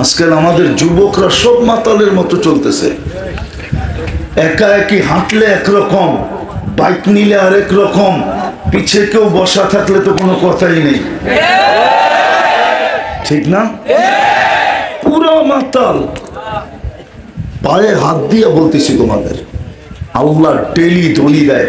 আজকাল আমাদের যুবকরা সব মাতালের মতো চলতেছে। একা একই হাঁটলে একরকম, বাইক নিলে আরেক রকম পিছে কেউ বসা থাকলে তো কোনো কথাই নেই। ঠিক না? পুরো মাতাল। পায়ে হাত দিয়ে বলতেছি তোমাদের, আল্লাহ ডেলি ধনী দেয়।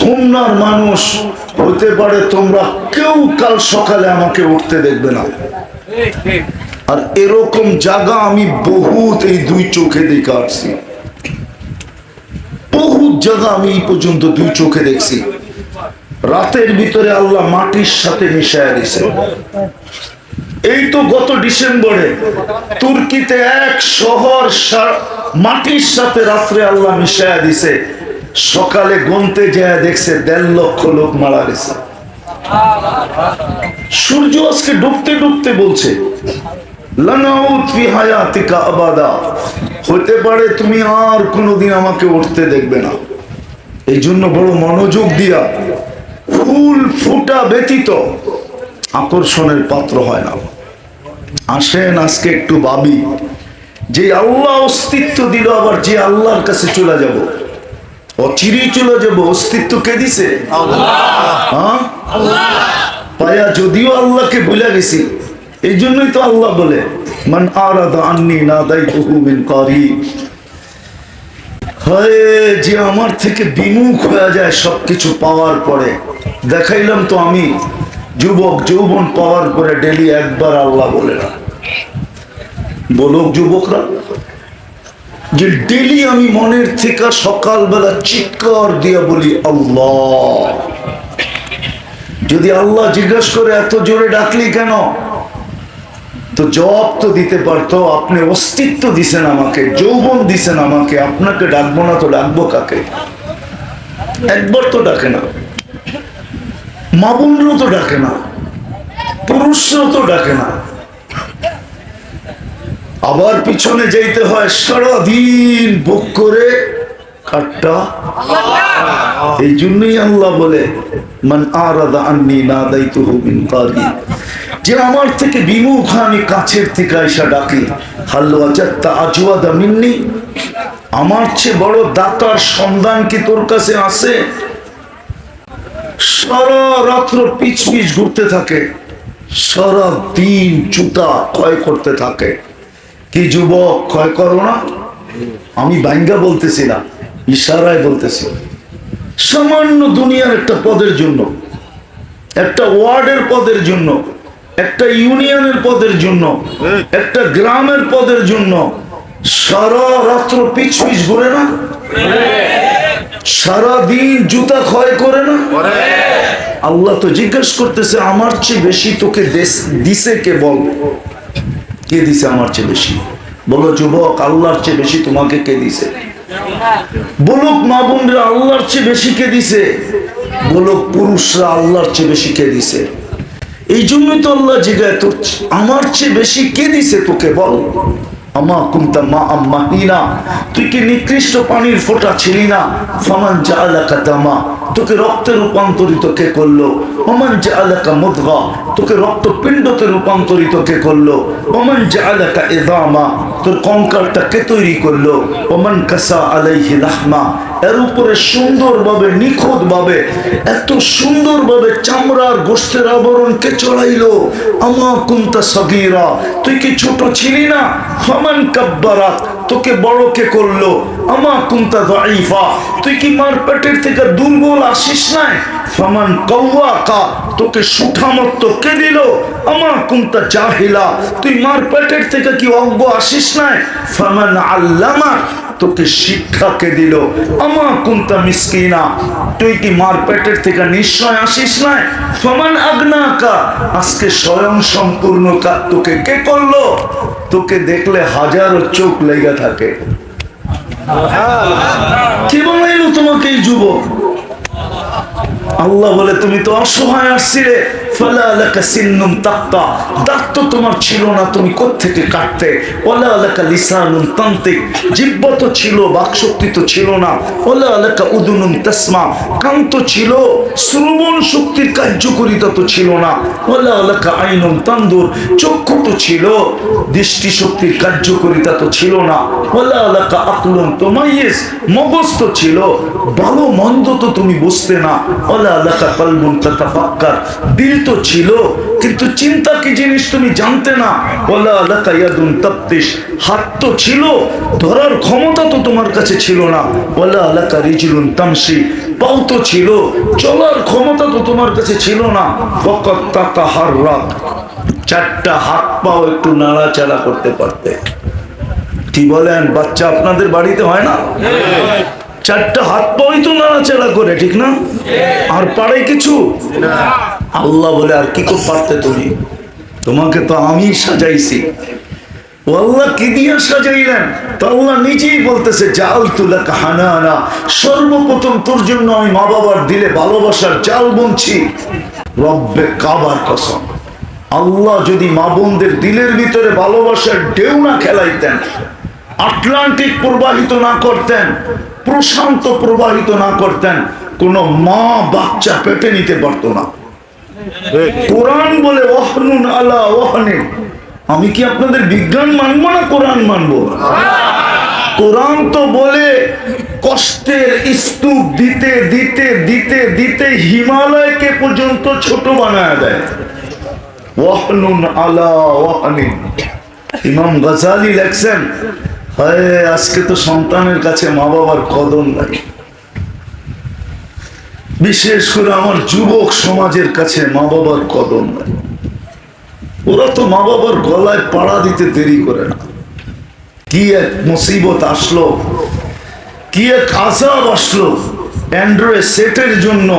হোমনার মানুষ হতে পারে তোমরা কেউ কাল সকালে আমাকে উঠতে দেখবে না। আর এরকম জায়গা আমি বহুত এই দুই চোখে দেখে আসছি। বহুত জায়গা আমি এই পর্যন্ত দুই চোখে দেখছি। রাতের ভিতরে আল্লাহ মাটির সাথে মিশায়া দিছে এই তো গত ডিসেম্বরে তুর্কিতে এক শহর মাটির সাথে রাত্রে আল্লাহ মিশায়া দিছে সকালে গন্তে যায়, দেখছে দেড় লক্ষ লোক মারা গেছে। সূর্য আজকে ডুবতে ডুবতে বলছে হতে পারে তুমি আর কোনোদিন আমাকে উঠতে দেখবে না। এই জন্য বড় মনোযোগ দিয়া ফুল ফুটা ব্যতীত আকর্ষণের পাত্র হয় না। আসেন আজকে একটু ভাবি, যে আল্লাহ অস্তিত্ব দিল, আবার যে আল্লাহর কাছে চলে যাব। অচিরেই চলে যাব অস্তিত্ব কে দিছে? হ্যাঁ? পায়া যদিও আল্লাহকে ভুলে গেছি এই জন্যই তো আল্লাহ বলে মান আরাদা আন্নি না দায়িত্ব মিন করি। হয় যে আমার থেকে বিমুখ হয়ে যায় সবকিছু পাওয়ার পরে। দেখাইলাম তো আমি যুবক যৌবন পাওয়ার পরে ডেলি একবার আল্লাহ বলে না। বলুক যুবকরা যে ডেলি আমি মনের থেকে সকালবেলা চিৎকার দিয়ে বলি, আল্লাহ। যদি আল্লাহ জিজ্ঞেস করে, এত জোরে ডাকলি কেন? তো জবাব তো দিতে পারতো, আপনি অস্তিত্ব দিছেন আমাকে, যৌবন দিছেন আমাকে, আপনাকে ডাকবো না তো ডাকবো কাকে? একবার তো ডাকে না। মা তো ডাকে না। পুরুষরাও তো ডাকে না। আবার পিছনে যেতে হয় সারাদিন বুক করে এই জন্যই আল্লাহ বলে, মান আরাদা আন্নি যে আমার থেকে বিমুখ আমি কাছের থেকে আইসা ডাকি হাল্লুয়া চাত্তা আজওয়াদা মিন্নি? আমার চেয়ে বড় দাতার সন্ধান কি তোর কাছে আছে? সারা রাত্র পিচ পিচ ঘুরতে থাকে সারা দিন জুতা ক্ষয় করতে থাকে। কি যুবক, ক্ষয় করো না। আমি বাইঙ্গা বলতেছি না ইশারায় বলতেছি। সামান্য দুনিয়ার একটা পদের জন্য, একটা ওয়ার্ডের পদের জন্য, একটা ইউনিয়নের পদের জন্য, একটা গ্রামের পদের জন্য, সারা রাত্র পিছ পিছ ঘুরে না? সারা দিন জুতা ক্ষয় করে না? আল্লাহ তো জিজ্ঞেস করতেছে, আমার চেয়ে বেশি তোকে দিছে কে বল? কে দিছে আমার চেয়ে বেশি? বলো, যুবক, আল্লাহর চেয়ে বেশি তোমাকে কে দিছে? বলুক মা বোনরা, আল্লাহর চেয়ে বেশি কে দিছে? বলুক পুরুষরা, আল্লাহর চেয়ে বেশি কে দিছে? এই জন্যই তো আল্লাহ তোর আমার চেয়ে বেশি কে দিছে তোকে, বল। আমা কুমতা মা আম্মাহিনা তুই কি নিকৃষ্ট পানির ফোঁটা ছিলি না? ফমান যা আলাকা দামা। তোকে রক্তে রূপান্তরিত কে করল? যা আলাকা মুদগা। তোকে রক্ত পিণ্ডতে রূপান্তরিত কে করল? যা আলাকা ইদামা। তোর কঙ্কালটা কে তৈরি করল? ওমান কাসা আলাইহি লাহমা এর উপরে সুন্দরভাবে, নিখুঁতভাবে, এত সুন্দরভাবে চামড়ার গোষ্ঠের আবরণ কে চড়াইলো? আমা কুন্তা সগীরা। তুই কি ছোট ছিলি না? ফমান কাব্বারাত তোকে বড় কে করল? আমা কুন্তা দাইফা তুই কি মার পেটের থেকে দুর্বল আসিস নাই? ফামান কৌয়াকা তোকে সুঠামত্ত কে দিল? আমা কুন্তা জাহিলা। তুই মার পেটের থেকে কি অজ্ঞ আসিস নাই? ফামান আল্লামা। তোকে শিক্ষাকে দিল? আমা কুন্তা মিসকিনা। তুই কি মার পেটের থেকে নিশ্চয় আসিস নাই? সমান আগ্নাকা। আজকে স্বয়ং সম্পূর্ণ কাজ তোকে কে করল? তোকে দেখলে হাজারো চোখ লেগে থাকে। কে বানাইলো তোমাকে এই যুবক? আল্লাহ বলে, তুমি তো অসহায় আসছিলে। ফালা তো ছিল না ওলা তো ছিল তো তো শক্তির কার্যকরিতা তো ছিল না। ওলা আলাকা আইনুম তো ছিল দৃষ্টি শক্তির কার্যকরিতা তো ছিল না। ওলা আলাকা আকলুম তোমাইয়েস মগজ তো ছিল। ভালো মন্দ তো তুমি বুঝতে না। ওলা আলাকা কলবুন তাতাফাক্কার দিল তো ছিল, কিন্তু চিন্তা কি জিনিস তুমি জানতে না? হাত তো ছিল, ধরার ক্ষমতা তো তোমার কাছে ছিল না। ওলা আলাকা রিজুলুন তামসি পাও তো ছিল, চলার ক্ষমতা তো তোমার কাছে ছিল না। ফকত তাকা হার রাত চারটা হাত পাও একটু নাড়াচাড়া করতে পারতে। কি বলেন, বাচ্চা আপনাদের বাড়িতে হয় না? চারটা হাত পাওই তো নাড়াচাড়া করে, ঠিক না? আর পারে কিছু? আল্লাহ বলে, আর কি করে পারতে তুমি? তোমাকে তো আমি সাজাইছি। ও কি দিয়ে সাজাইলেন? তো আল্লাহ নিজেই বলতেছে জাল তুলা কাহানা আনা সর্বপ্রথম তোর জন্য আমি মা বাবার দিলে ভালোবাসার জাল বুনছি। রব্বে কাবার কসম। আল্লাহ যদি মা বোনদের দিলের ভিতরে ভালোবাসার ঢেউ না খেলাইতেন, আটলান্টিক প্রবাহিত না করতেন, প্রশান্ত প্রবাহিত না করতেন, কোন মা বাচ্চা পেটে নিতে পারতো না। কোরআন বলে ওহনুন আলা ওহনে আমি কি আপনাদের বিজ্ঞান মানবো না কোরআন মানবো? কোরআন তো বলে কষ্টের স্তূপ দিতে দিতে দিতে দিতে হিমালয়কে পর্যন্ত ছোট বানায় দেয়। ওয়াহনুন আলা ওয়াহনিন ইমাম গাজালি লেখছেন, হয়, আজকে তো সন্তানের কাছে মা বাবার কদর নাই বিশেষ করে আমার যুবক সমাজের কাছে মা বাবার কদর নাই। ওরা তো মা বাবার গলায় পাড়া দিতে দেরি করে না। কি এক মুসিবত আসলো, কি এক আজাব আসলো অ্যান্ড্রয়েড সেটের জন্য,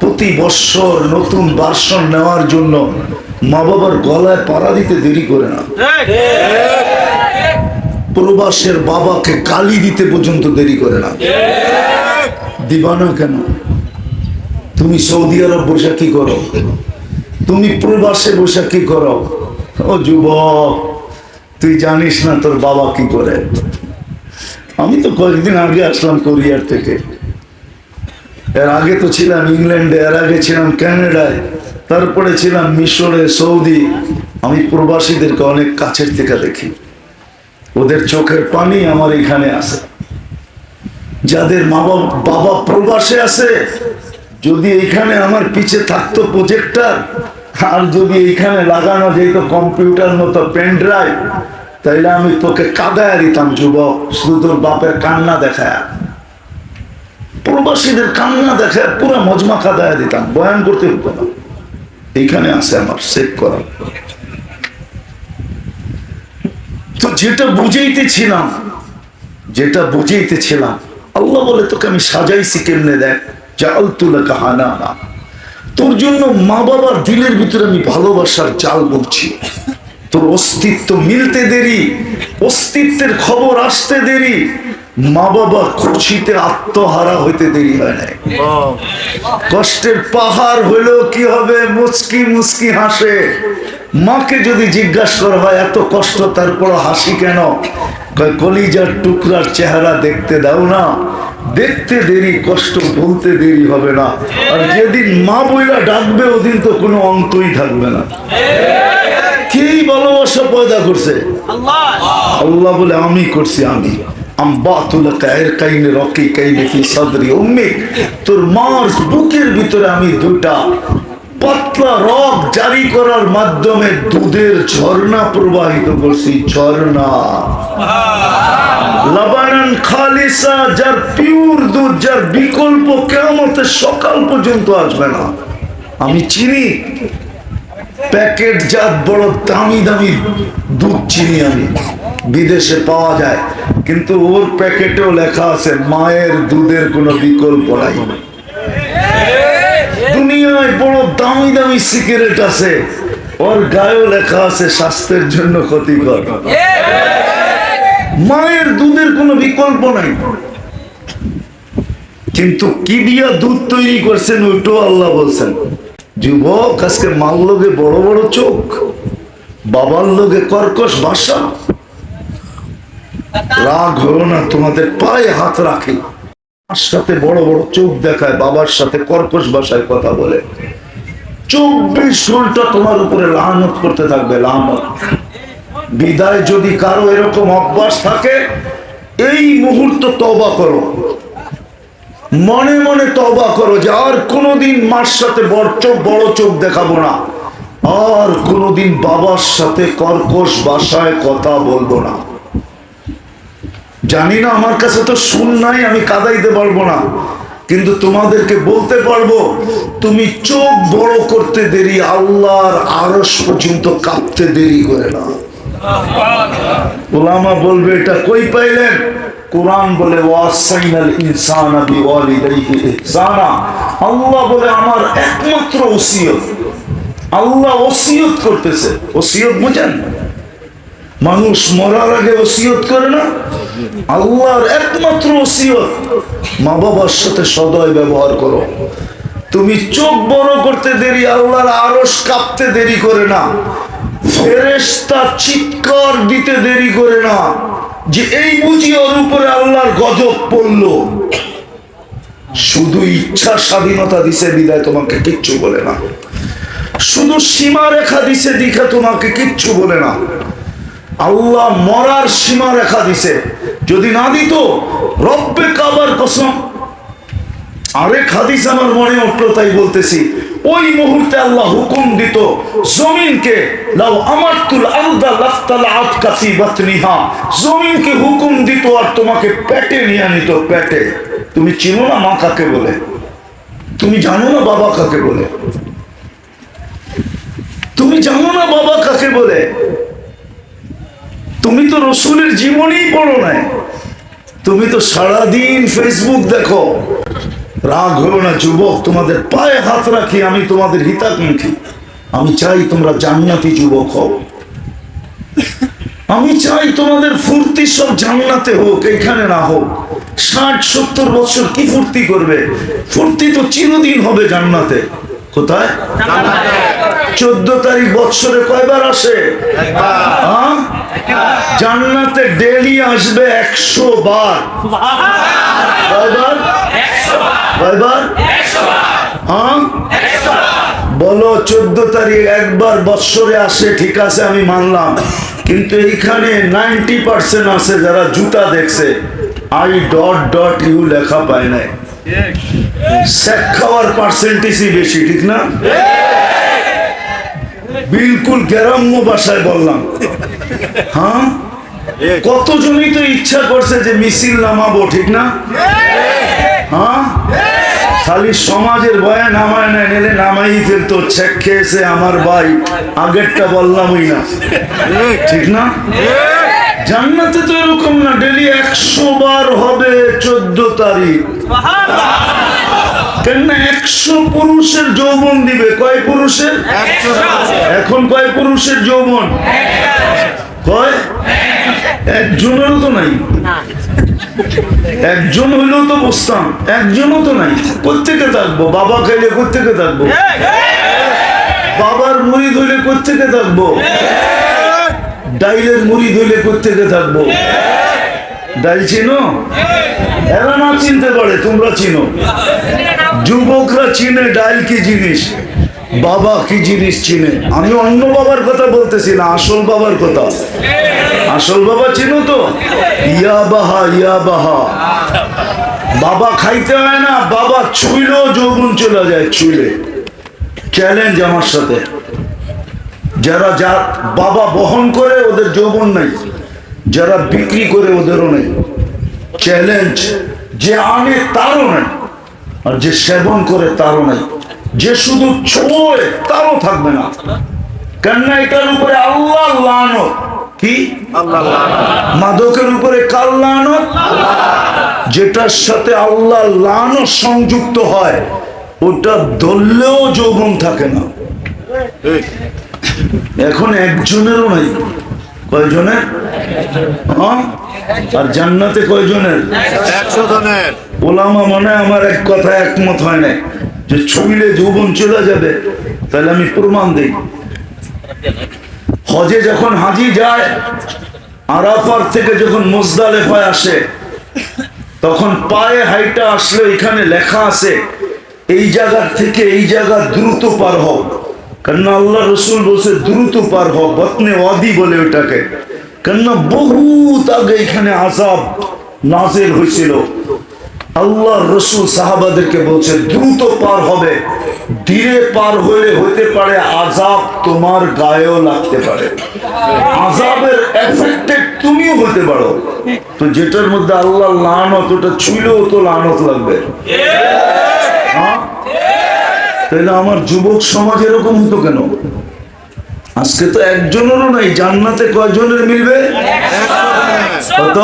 প্রতি বৎসর নতুন ভার্সন নেওয়ার জন্য মা বাবার গলায় পাড়া দিতে দেরি করে না। প্রবাসের বাবাকে গালি দিতে পর্যন্ত দেরি করে না। দিবানা কেন? তুমি সৌদি আরব বসে কি করো? তুমি প্রবাসে বসে কি করো? ও যুবক, তুই জানিস না তোর বাবা কি করে? আমি তো কয়েকদিন আগে আসলাম কোরিয়ার থেকে। এর আগে তো ছিলাম ইংল্যান্ডে, এর আগে ছিলাম ক্যানাডায় তারপরে ছিলাম মিশরে, সৌদি। আমি প্রবাসীদেরকে অনেক কাছের থেকে দেখি। ওদের চোখের পানি আমার এখানে আছে। যাদের মা বাবা প্রবাসে আছে যদি এখানে আমার পিছে থাকতো প্রজেক্টার আর যদি এখানে লাগানো যেত কম্পিউটার মতো পেন ড্রাইভ তাইলে আমি তোকে কাদায় দিতাম, যুবক, শুধু তোর বাপের কান্না দেখায়। প্রবাসীদের কান্না দেখায় পুরো মজমা কাদায় দিতাম, বয়ান করতে হতো না। এইখানে আছে আমার সেভ করা। তো যেটা বুঝাইতেছিলাম যেটা বুঝাইতেছিলাম, আল্লাহ বলে তোকে আমি সাজাইছি কেমনে দেখ? জাল কাহানা না তোর জন্য মা বাবার দিলের ভিতরে আমি ভালোবাসার জাল বলছি তোর অস্তিত্ব মিলতে দেরি, অস্তিত্বের খবর আসতে দেরি মা বাবা খুশিতে আত্মহারা হইতে দেরি হয় নাই। কষ্টের পাহাড় হইলেও কি হবে? মুচকি মুচকি হাসে। মাকে যদি জিজ্ঞাসা করা হয়, এত কষ্ট তারপর হাসি কেন? কলিজার টুকরার চেহারা দেখতে দাও না। দেখতে দেরি, কষ্ট বলতে দেরি হবে না। আর যেদিন মা বইরা ডাকবে, ওদিন তো কোনো অন্তই থাকবে না। কেই ভালোবাসা পয়দা করছে? আল্লাহ বলে, আমি করছি, আমি। তোর মার বুকের ভিতরে আমি দুটা পাতলা রক জারি করার মাধ্যমে দুধের ঝর্ণা প্রবাহিত করছি ঝর্ণা। লাবানান খালিসা, যার দুধ, যার বিকল্প সকাল পর্যন্ত আসবে না। আমি চিনি প্যাকেট জাত বড় দামি দামি দুধ চিনি আমি। বিদেশে পাওয়া যায়, কিন্তু ওর প্যাকেটেও লেখা আছে, মায়ের দুধের কোনো বিকল্প নাই। দুনিয়ায় বড় দামি দামি সিগারেট আছে। ওর গায়েও লেখা আছে, স্বাস্থ্যের জন্য ক্ষতিকর। মায়ের দুধের কোনো বিকল্প নাই। কিন্তু কি দিয়া দুধ তৈরি করছেন ওইটাও আল্লাহ বলছেন, যুবক, আজকে মার লোকে বড় বড় চোখ, বাবার লোকে কর্কশ ভাষা রাগ হলো না, তোমাদের পায়ে হাত রাখি। সাথে বড় বড় চোখ দেখায়, বাবার সাথে কর্কশ ভাষায় কথা বলে। চব্বিশ ঘণ্টা তোমার উপরে লানত করতে থাকবে, লানত। বিদায় যদি কারও এরকম অভ্যাস থাকে, এই মুহূর্ত তবা করো। মনে মনে তবা করো যে আর কোনোদিন মার সাথে বড় চোখ বড় চোখ দেখাবো না। আর কোনোদিন বাবার সাথে কর্কশ ভাষায় কথা বলব না। জানি না, আমার কাছে তো শুন নাই আমি কাদাইতে পারব না। কিন্তু তোমাদেরকে বলতে পারব, তুমি চোখ বড় করতে দেরি, আল্লাহর আরস পর্যন্ত কাঁপতে দেরি করে না। ওলামা বলবে, এটা কই পাইলেন? কোরআন বলে আল্লাহ বলে, আমার একমাত্র ওসিয়ত। আল্লাহ ওসিয়ত করতেছে। ওসিয়ত বুঝেন? মানুষ মরার আগে ওসিয়ত করে না? আল্লাহর একমাত্র ওসিয়ত মা বাবার সাথে সদয় ব্যবহার করো। তুমি চোখ বড় করতে দেরি, আল্লাহর আরস কাঁপতে দেরি করে না। ফেরেশতা চিৎকার দিতে দেরি করে না, যে এই বুঝি ওর উপরে আল্লাহর গজব পড়ল। শুধু ইচ্ছা স্বাধীনতা দিছে, বিদায় তোমাকে কিচ্ছু বলে না। শুধু সীমা রেখা দিছে দিখা তোমাকে কিচ্ছু বলে না। আল্লাহ মরার সীমা রেখা দিছে। যদি না দিত, রব্বে কাবার কসম। আরেক হাদিস আমার মনে উঠল, তাই বলতেছি, ওই মুহূর্তে আল্লাহ হুকুম দিত, জমিনকে লাও আমার তুল আলদা লাফতাল আতকাসি বাতনিহা। জমিনকে হুকুম দিত আর তোমাকে পেটে নিয়ে নিত, পেটে। তুমি চিনো না মা কাকে বলে? তুমি জানো না বাবা কাকে বলে? তুমি জানো না বাবা কাকে বলে? তুমি তো রসুলের জীবনই পড়ো নাই। তুমি তো সারাদিন ফেসবুক দেখো। রাগ হলো না, যুবক, তোমাদের পায়ে হাত রাখি, আমি তোমাদের হিতাকাঙ্ক্ষী। আমি চাই তোমরা জান্নাতি যুবক হও। আমি চাই তোমাদের ফুর্তি সব জান্নাতে হোক এখানে না হোক। ষাট, সত্তর বছর কি ফুর্তি করবে? ফুর্তি তো চিরদিন হবে জান্নাতে। কোথায়? চোদ্দ তারিখ বৎসরে কয়বার আসে? হ্যাঁ? জান্নাতে ডেলি আসবে একশো বার। হ্যাঁ? বলো, চোদ্দ তারিখ একবার বৎসরে আসে, ঠিক আছে, আমি মানলাম। কিন্তু এইখানে নাইনটি পার্সেন্ট আছে যারা জুতা দেখছে। আই ডট ডট ইউ লেখা পায় নাই। শেখ খাওয়ার পার্সেন্টেজই বেশি, ঠিক না? বিলকুল গ্রাম্য ভাষায় বললাম। হ্যাঁ? কতজনই তো ইচ্ছা করছে যে মিছিল নামাবো ঠিক না? হ্যাঁ? খালি সমাজের ভয়ে নামায় না নেলে নামাই ফেলতো ছেক খেয়েছে আমার ভাই। আগেরটা বললামই না। ঠিক না? জান্নাতে তো এরকম না ডেলি একশো বার হবে চোদ্দ তারিখ। কেন একশো পুরুষের যৌবন দিবে। কয় পুরুষের? এখন কয় পুরুষের যৌবন? কয়? একজনেরও তো নাই। একজন হইলেও তো বসতাম। একজনও তো নাই। কোথেকে থাকব? বাবা খাইলে কোথেকে থাকব? বাবার মুড়ি ধইলে কোথেকে থাকব? ডাইলের মুড়ি ধইলে কোথেকে থাকব? ডাইল চিনো? এরা না চিনতে পারে তোমরা চিনো। যুবকরা চিনে, ডাইল কি জিনিস? বাবা কি জিনিস চিনে? আমি অন্য বাবার কথা বলতেছি না, আসল বাবার কথা। আসল বাবা চিনো তো? ইয়া বাহা ইয়া বাহা। বাবা খাইতে হয় না, বাবা ছুইলেও যৌবন চলে যায়, ছুইলে। চ্যালেঞ্জ আমার সাথে। যারা যা, বাবা বহন করে ওদের যৌবন নাই, যারা বিক্রি করে ওদেরও নেই। চ্যালেঞ্জ যে আনে তারও নাই। আর যে সেবন করে তারও নাই। যে শুধু ছোঁয় তারও থাকবে না। কেননা এটার উপরে আল্লাহ লানত? কি? মাদকের উপরে কাল লানত? যেটার সাথে আল্লাহ লানত সংযুক্ত হয় ওটা ধরলেও যৌবন থাকে না। এখন একজনেরও নাই। কয়জনের? হ্যাঁ? আর জান্নাতে কয়জনের? একশো জনের। ওলামা মনে আমার এক কথা একমত হয় নাই। যে ছবিলে যৌবন চলে যাবে, তাহলে আমি প্রমাণ দিই। হজে যখন হাজি যায়, আরাফার থেকে যখন মোজদালেফায় আসে, তখন পায়ে হাইটা আসলে এখানে লেখা আছে, এই জায়গার থেকে এই জায়গা দ্রুত পার হও। কেননা আল্লাহ রসুল বলছে, দ্রুত পার হও, বতনে ওয়াদি বলে ওটাকে কেননা বহুত আগে এখানে আজাব নাজেল হয়েছিল। আল্লাহ রসুল সাহাবাদেরকে বলছে দ্রুত পার হবে। ধীরে পার হলে হতে পারে আজাব তোমার গায়েও লাগতে পারে। আজাবের এফেক্টেড তুমিও হতে পারো। তো যেটার মধ্যে আল্লাহ লানত, ওটা ছুঁলেও তো লানত লাগবে। হ্যাঁ? তাহলে আমার যুবক সমাজ এরকম হতো কেন? আজকে তো একজনেরও নাই জান্নাতে কয়জনের মিলবে? কত?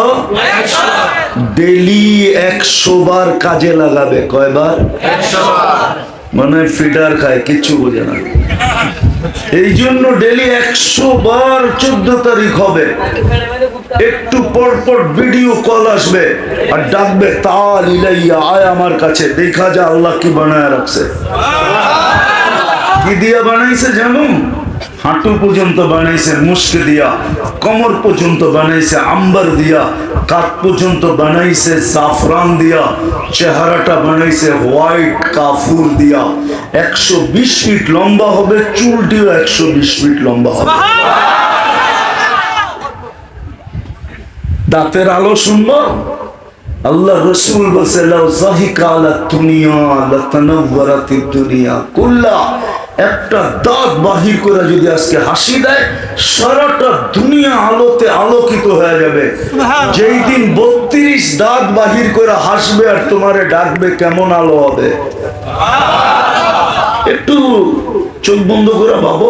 ডেলি একশো বার কাজে লাগাবে কয়বার? মানে ফিডার খায় কিচ্ছু বোঝে না। এই জন্য ডেলি একশো বার চোদ্দ তারিখ হবে। একটু পর পর ভিডিও কল আসবে আর ডাকবে তাল ইলাইয়া আয় আমার কাছে দেখা যা আল্লাহ কি বানায় রাখছে? কি দিয়া বানাইছে জানো? হাঁটু পর্যন্ত বানাইছে মুস্কে দিয়া, কমর পর্যন্ত বানাইছে আম্বার দিয়া কাত পর্যন্ত বানাইছে জাফরান দিয়া, চেহারাটা বানাইছে হোয়াইট কাফুর দিয়া। একশো বিশ ফিট লম্বা হবে, চুলটিও একশো বিশ ফিট লম্বা হবে। দাঁতের আলো শুনব? আল্লাহ রসুল বলছে, লাউ জাহিকা আলা দুনিয়া লাতানাওয়ারাতিদ দুনিয়া কুল্লা। একটা দাঁত বাহির করে যদি আজকে হাসি দেয় সারাটা দুনিয়া আলোতে আলোকিত হয়ে যাবে। যেই দিন বত্রিশ দাঁত বাহির করে হাসবে আর তোমারে ডাকবে কেমন আলো হবে? একটু চোখ বন্ধ করে ভাবো।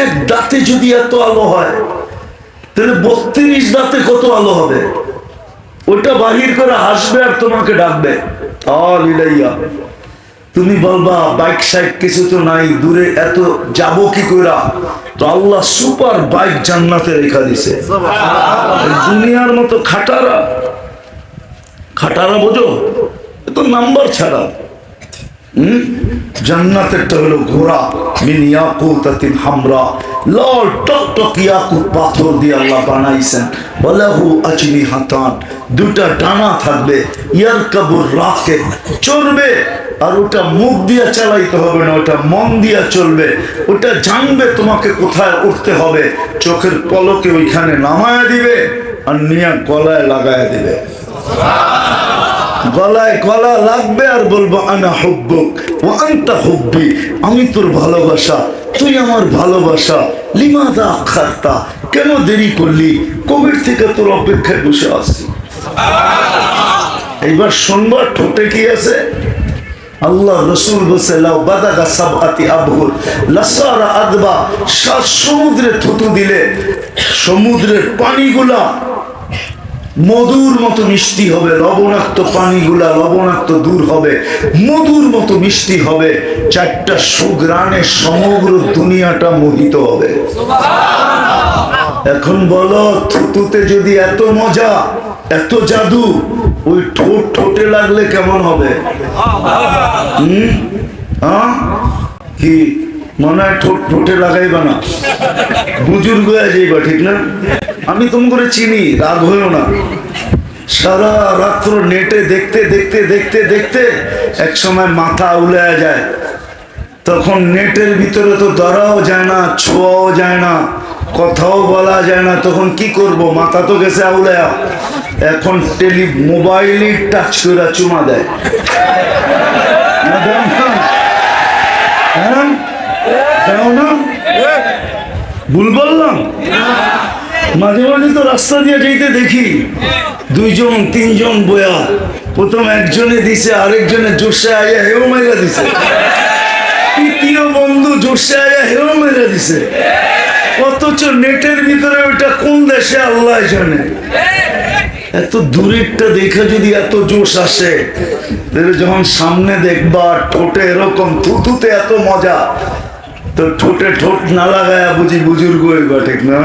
এক দাঁতে যদি এত আলো হয় তাহলে বত্রিশ দাঁতে কত আলো হবে? ওটা বাহির করে হাসবে আর তোমাকে ডাকবে। আল ইলাইয়া তুমি বলবা বাইক সাইক কিছু তো নাই, দূরে এত যাব কি কইরা? তো আল্লাহ সুপার বাইক জান্নাতে রেখা দিছে। দুনিয়ার মতো খাটারা। খাটারা বোঝো? এ তো নাম্বার ছাড়া। হুম? জান্নাতেরটা হলো ঘোড়া, মিন ইয়াকুতাতিন হামরা, লাল টকটক ইয়াকুত পাথর দিয়ে আল্লাহ বানাইছেন। ওয়ালাহু আজমি হাতান দুটা ডানা থাকবে, ইয়ারকাবুর রাকে চড়বে, আর ওটা মুখ দিয়ে চালাইতে হবে না, ওটা মন দিয়ে চলবে, ওটা জানবে তোমাকে কোথায় উঠতে হবে, চোখের পলকে ওইখানে নামায় দিবে, আর নিয়ে গলায় লাগায় দিবে। গলায় গলা লাগবে আর বলব, আনা হুব্বুক ও আন্তা হুব্বি। আমি তোর ভালোবাসা, তুই আমার ভালোবাসা। লিমাদা খাতা কেন দেরি করলি? কবির থেকে তোর অপেক্ষায় বসে আসছি এইবার শুনবার ঠোঁটে কি আছে? আল্লাহ রসুল বসে লাউ বাদাগা সাবহাতি আবহুর। লাসারা আদবা। সাত সমুদ্রে থুতু দিলে সমুদ্রের পানিগুলা মধুর মতো মিষ্টি হবে, লবণাক্ত পানিগুলা লবণাক্ত দূর হবে, মধুর মতো মিষ্টি হবে, চারটা সুগ্রানে সমগ্র দুনিয়াটা মোহিত হবে। এখন বলো, থুতুতে যদি এত মজা, এত জাদু, ওই ঠোঁট ঠোঁটে লাগলে কেমন হবে? হুম? হ্যাঁ? কি মনে হয় ঠোঁট ঠোঁটে লাগাইবা না। বুজুর্গ যাইবা ঠিক না? আমি তুমি করে চিনি, রাগ হইও না। সারা রাত্র নেটে দেখতে দেখতে দেখতে দেখতে এক সময় মাথা উলে যায়। তখন নেটের ভিতরে তো ধরাও যায় না, ছোঁয়াও যায় না, কথাও বলা যায় না, তখন কি করব? মাথা তো গেছে আউলায়া। এখন টেলি মোবাইলই টাচ করে চুমা দেয়। হ্যাঁ? ভুল বললাম? মাঝে মাঝে তো রাস্তা দিয়ে যেতে দেখি। দুইজন, তিনজন বয়া। প্রথম একজনে দিছে, আরেকজনে জোরসে আয়া হেও মেরা দিছে। তৃতীয় বন্ধু জোরসে আয়া হেও মেরা দিছে। অথচ নেটের ভিতরে ওইটা কোন দেশে আল্লাহ জানে? এত দূরেরটা দেখে যদি এত জোশ আসে যখন সামনে দেখবা ঠোঁটে এরকম থুতুতে এত মজা। তো ঠোঁটে ঠোঁট না লাগায় বুঝি বুজুর্গ ঠিক না?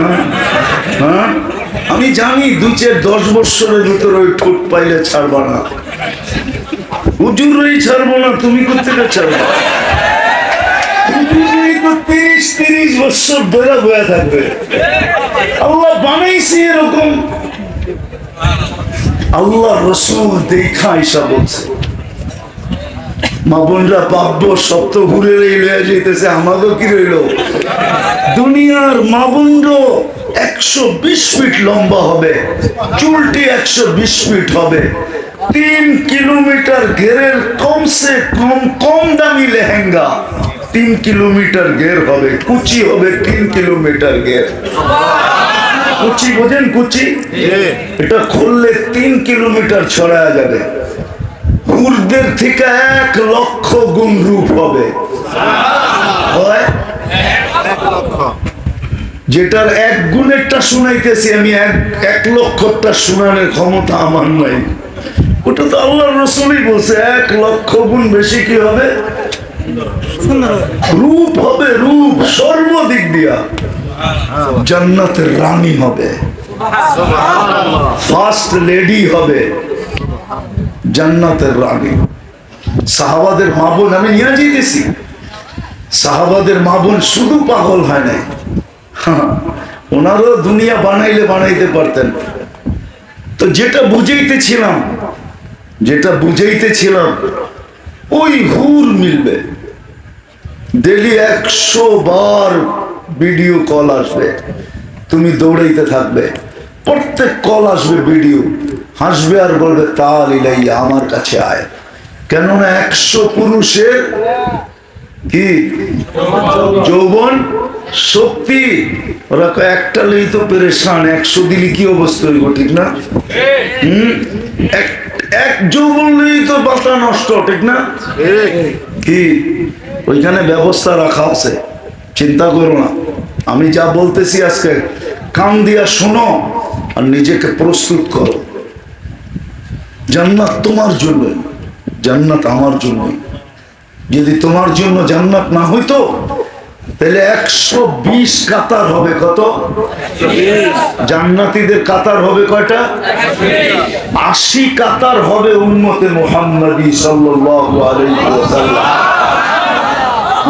হ্যাঁ আমি জানি দুই চার দশ বৎসরের ভিতরে ওই ঠোঁট পাইলে ছাড়বা না। হুজুরই ছাড়বো না, তুমি কোথেকে ছাড়বা? তিরিশ তিরিশ বছর ধরে বয়ে থাকবে। আল্লাহ বানাইছে এরকম। আল্লাহ রসুল দেখা ইসা বলছে মা বোনরা সপ্ত ঘুরে লইয়া যেতেছে আমাদের কি রইল? দুনিয়ার মা একশো বিশ ফিট লম্বা হবে চুলটি একশো বিশ ফিট হবে। তিন কিলোমিটার ঘেরের কমসে কম কম দামি লেহেঙ্গা তিন কিলোমিটার ঘের হবে কুচি হবে তিন কিলোমিটার ঘের। কুচি বোঝেন কুচি? এটা খুললে তিন কিলোমিটার ছড়ায়া যাবে। হুরদের থেকে এক লক্ষ গুণ রূপ হবে? যেটার এক গুণেরটা শুনাইতেছি আমি এক এক লক্ষটা শুনানোর ক্ষমতা আমার নাই। ওটা তো আল্লাহ রসুলই বলছে এক লক্ষ গুণ বেশি কি হবে? রূপ হবে রূপ সর্বদিক দিয়া। জান্নাতের রানী হবে। ফার্স্ট লেডি হবে। জান্নাতের রানী। সাহাবাদের মা বোন, আমি নিয়ে যেতেছি সাহাবাদের মা বোন শুধু পাগল হয় নাই। ওনারও দুনিয়া বানাইলে বানাইতে পারতেন। তো যেটা বুঝাইতেছিলাম যেটা বুঝাইতেছিলাম, ওই হুর মিলবে। ডেলি একশো বার ভিডিও কল আসবে। তুমি দৌড়াইতে থাকবে। প্রত্যেক কল আসবে ভিডিও। হাসবে আর বলবে, তাল আমার কাছে আয়। কেননা একশো পুরুষের কি? যৌবন শক্তি। ওরা একটা লেই তো পেরেশান, একশো দিলি কি অবস্থা হইব, ঠিক না? হম? এক যৌবন লেই তো বাতা নষ্ট, ঠিক না? কি? ওইখানে ব্যবস্থা রাখা আছে। চিন্তা করো না। আমি যা বলতেছি আজকে, কান দিয়া শোনো। আর নিজেকে প্রস্তুত করো। জান্নাত তোমার জন্যই জান্নাত আমার জন্যই। যদি তোমার জন্য জান্নাত না হইতো তাহলে একশো বিশ কাতার হবে কত? জান্নাতীদের কাতার হবে কয়টা? আশি কাতার হবে উন্মতে মোহাম্মদী সাল্লাল্লাহু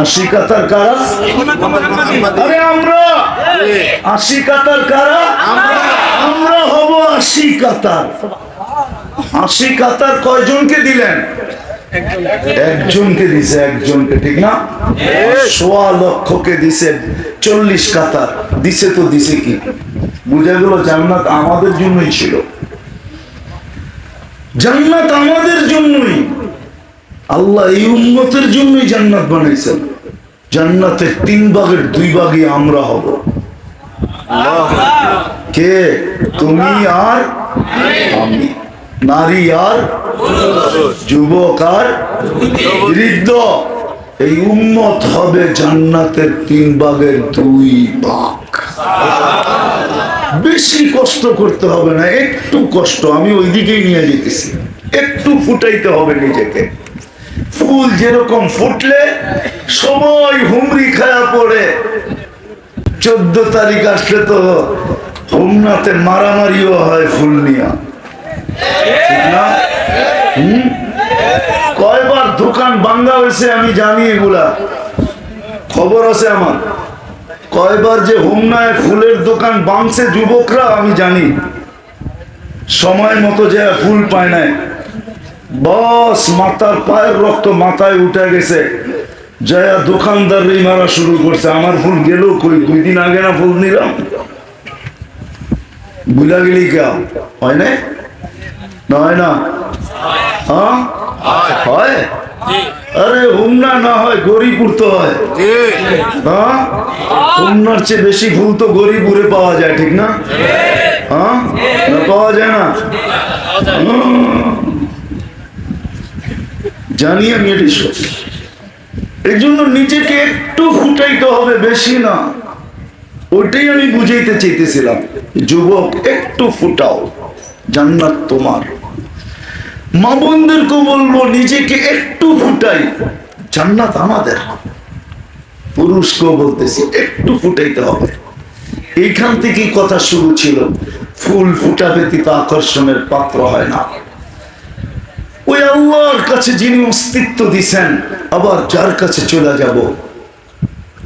আশি কাতার কারা? আরে আমরা। আশি কাতার কারা? আমরা। হব আশি কাতার আশি কাতার কয়জনকে দিলেন? একজনকে দিছে, একজনকে, ঠিক না? সোয়া লক্ষকে দিছে, চল্লিশ কাতার। দিছে তো দিছে কি? বুঝা গেল জান্নাত আমাদের জন্যই ছিল। জান্নাত আমাদের জন্যই। আল্লাহ এই উন্মতের জন্যই জান্নাত বানাইছেন। জান্নাতের তিন ভাগের দুই ভাগই আমরা হব। কে? তুমি আর? আমি। নারী আর? যুবক আর? বৃদ্ধ। এই উন্মত হবে জান্নাতের তিন ভাগের দুই ভাগ। বেশি কষ্ট করতে হবে না, একটু কষ্ট। আমি ওই দিকেই নিয়ে যেতেছি। একটু ফুটাইতে হবে নিজেকে। ফুল যেরকম ফুটলে সময় হুমরি খায়া পড়ে। চোদ্দ তারিখ আসলে তো হোমনাথে মারামারিও হয় ফুল নিয়া। ঠিক না? কয়বার দোকান ভাঙ্গা হয়েছে আমি জানি এগুলা। খবর আছে আমার। কয়বার যে হোমনায় ফুলের দোকান বাংছে যুবকরা আমি জানি। সময় মতো যে ফুল পায় নাই। বস মাথার পায়ের রক্ত মাথায় উঠে গেছে। জয়া দোকানদার মারা শুরু করছে। আমার ফুল গেল কই? দুই দিন আগে না ফুল নিলাম? বুঝা গেলি কে হয় না না হয় না? হ্যাঁ? হয়? আরে হুমনা না হয় গরিপুর তো হয়। হ্যাঁ? হুমনার চেয়ে বেশি ফুল তো গরিপুরে পাওয়া যায় ঠিক না? হ্যাঁ? পাওয়া যায় না। জানি আমি এটি সত্যি। এই জন্য নিজেকে একটু ফুটাইতে হবে বেশি না। ওইটাই আমি বুঝাইতে চাইতেছিলাম, যুবক, একটু ফুটাও, জান্নাত তোমার। মা বোনদেরকে বলব, নিজেকে একটু ফুটাই, জান্নাত আমাদের। পুরুষকেও বলতেছি, একটু ফুটাইতে হবে। এইখান থেকেই কথা শুরু ছিল, ফুল ফুটা ব্যতীত আকর্ষণের পাত্র হয় না। ওই আল্লাহর কাছে যিনি অস্তিত্ব দিছেন, আবার যার কাছে চলে যাব?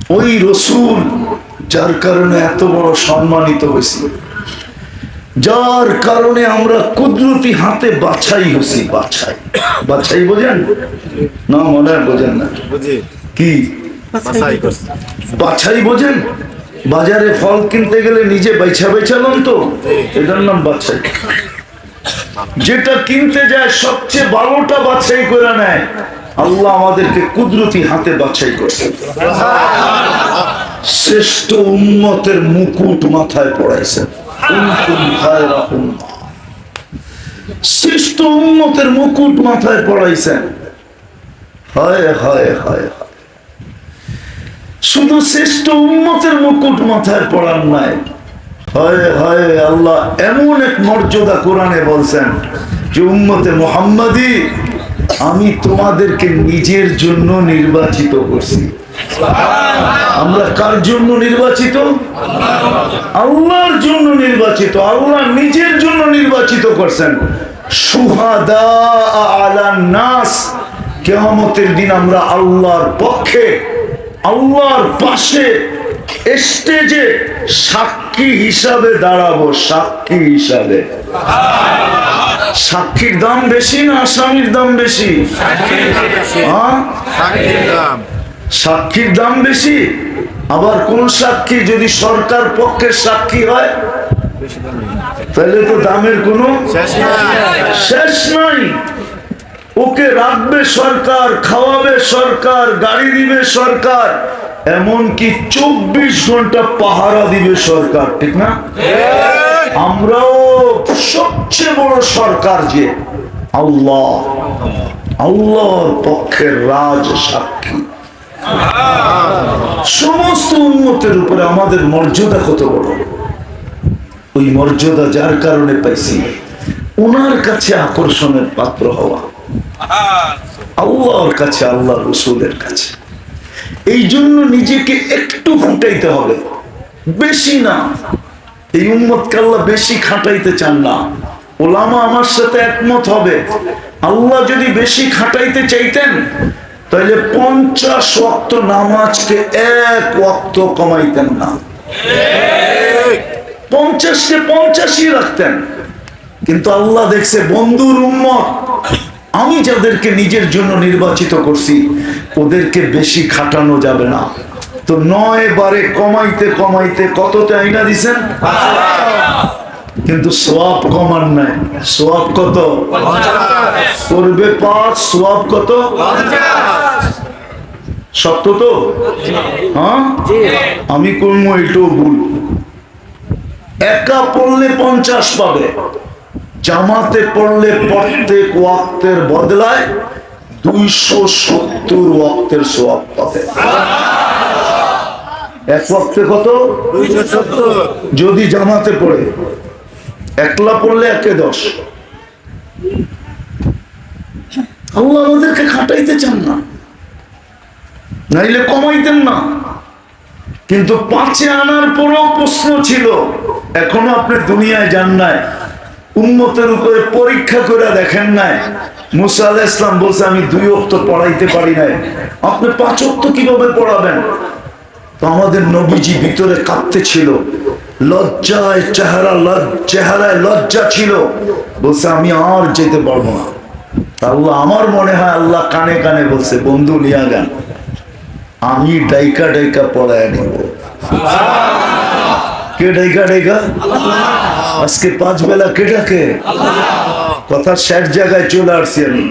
ওই রসুল যার কারণে এত বড় সম্মানিত হয়েছি। যার কারণে আমরা কুদরতি হাতে বাছাই হয়েছি বাছাই। বাছাই বোঝেন? না মনে হয় বোঝেন না। কি? বাছাই বোঝেন? বাজারে ফল কিনতে গেলে নিজে বেছা বেছালন তো। এটার নাম বাছাই। যেটা কিনতে যায় সবচেয়ে ভালোটা বাছাই করে নেয়। আল্লাহ আমাদেরকে কুদরতি হাতে বাছাই করছে। শ্রেষ্ঠ উন্মতের মুকুট মাথায় পড়াইছেন। শ্রেষ্ঠ উন্মতের মুকুট মাথায় পড়াইছেন। হায় হায় হায় শুধু শ্রেষ্ঠ উন্মতের মুকুট মাথায় পড়ার নাই। হয় হয়, আল্লাহ এমন এক মর্যাদা কোরআনে বলছেন যে উম্মতে মোহাম্মদী আমি তোমাদেরকে নিজের জন্য নির্বাচিত করছি। আমরা কার জন্য নির্বাচিত? আল্লাহর জন্য নির্বাচিত। আল্লাহ নিজের জন্য নির্বাচিত করছেন। নাস। দিন আমরা আল্লাহর পক্ষে, আল্লাহর পাশে, স্টেজে সাক্ষী হিসাবে দাঁড়াবো, সাক্ষী হিসাবে। সাক্ষীর দাম বেশি না আসামির দাম বেশি? হ্যাঁ? সাক্ষীর দাম। বেশি? আবার কোন সাক্ষী যদি সরকার পক্ষের সাক্ষী হয়? তাহলে তো দামের কোনো শেষ নাই। ওকে রাখবে সরকার খাওয়াবে সরকার গাড়ি দিবে সরকার এমনকি চব্বিশ ঘণ্টা পাহারা দিবে সরকার ঠিক না? আমরাও সবচেয়ে বড় সরকার যে আল্লাহ, আল্লাহর পক্ষের রাজ সাক্ষী। সমস্ত উন্মতের উপরে আমাদের মর্যাদা কত বড়? ওই মর্যাদা যার কারণে পাইছি ওনার কাছে আকর্ষণের পাত্র হওয়া। আল্লাহর কাছে আল্লাহ রসুলের কাছে। এই জন্য নিজেকে একটু ফুটাইতে হবে। বেশি না। এই উম্মতকে আল্লাহ বেশি খাটাইতে চান না। ওলামা আমার সাথে একমত হবে। আল্লাহ যদি বেশি খাটাইতে চাইতেন তাহলে পঞ্চাশ ওয়াক্ত নামাজকে এক ওয়াক্ত কমাইতেন না। পঞ্চাশকে পঞ্চাশই রাখতেন। কিন্তু আল্লাহ দেখছে, বন্ধুর উম্মত, আমি যাদেরকে নিজের জন্য নির্বাচিত করছি, ওদেরকে বেশি খাটানো যাবে না। তো নয় বারে কমাইতে কমাইতে কততে আইনা দিছেন? কিন্তু সোয়াব কমান নাই। সোয়াব কত? করবে পাঁচ সোয়াব কত? সত্য তো? হ্যাঁ? আমি করব এটাও ভুল। একা পড়লে পঞ্চাশ পাবে। জামাতে পড়লে প্রত্যেক ওয়াক্তের বদলায় দুইশো সত্তর ওয়াক্তের সোয়াব পাবে। এক ওয়াক্তে কত? যদি জামাতে পড়ে একলা পড়লে একে দশ। আল্লাহ আমাদেরকে খাটাইতে চান না। নাইলে কমাইতেন না। কিন্তু পাঁচে আনার পরও প্রশ্ন ছিল এখনও আপনি দুনিয়ায় যান নাই। উন্মতের উপরে পরীক্ষা করে দেখেন নাই। মুসা আলাহ ইসলাম বলছে আমি দুই অক্ত পড়াইতে পারি নাই। আপনি পাঁচ অক্ত কীভাবে পড়াবেন? তো আমাদের নবীজি ভিতরে কাঁপতে ছিল। লজ্জায় চেহারা চেহারায় লজ্জা ছিল। বলছে, আমি আর যেতে পারব না। তা আল্লাহ আমার মনে হয় আল্লাহ কানে কানে বলছে, বন্ধু, নিয়া গান। আমি ডাইকা ডাইকা পড়ায় নিব। কে ডাইকা ডাইকা? আজকে পাঁচ বেলা কে ডাকে? কথা শেষ জায়গায় চলে আসছি আমি।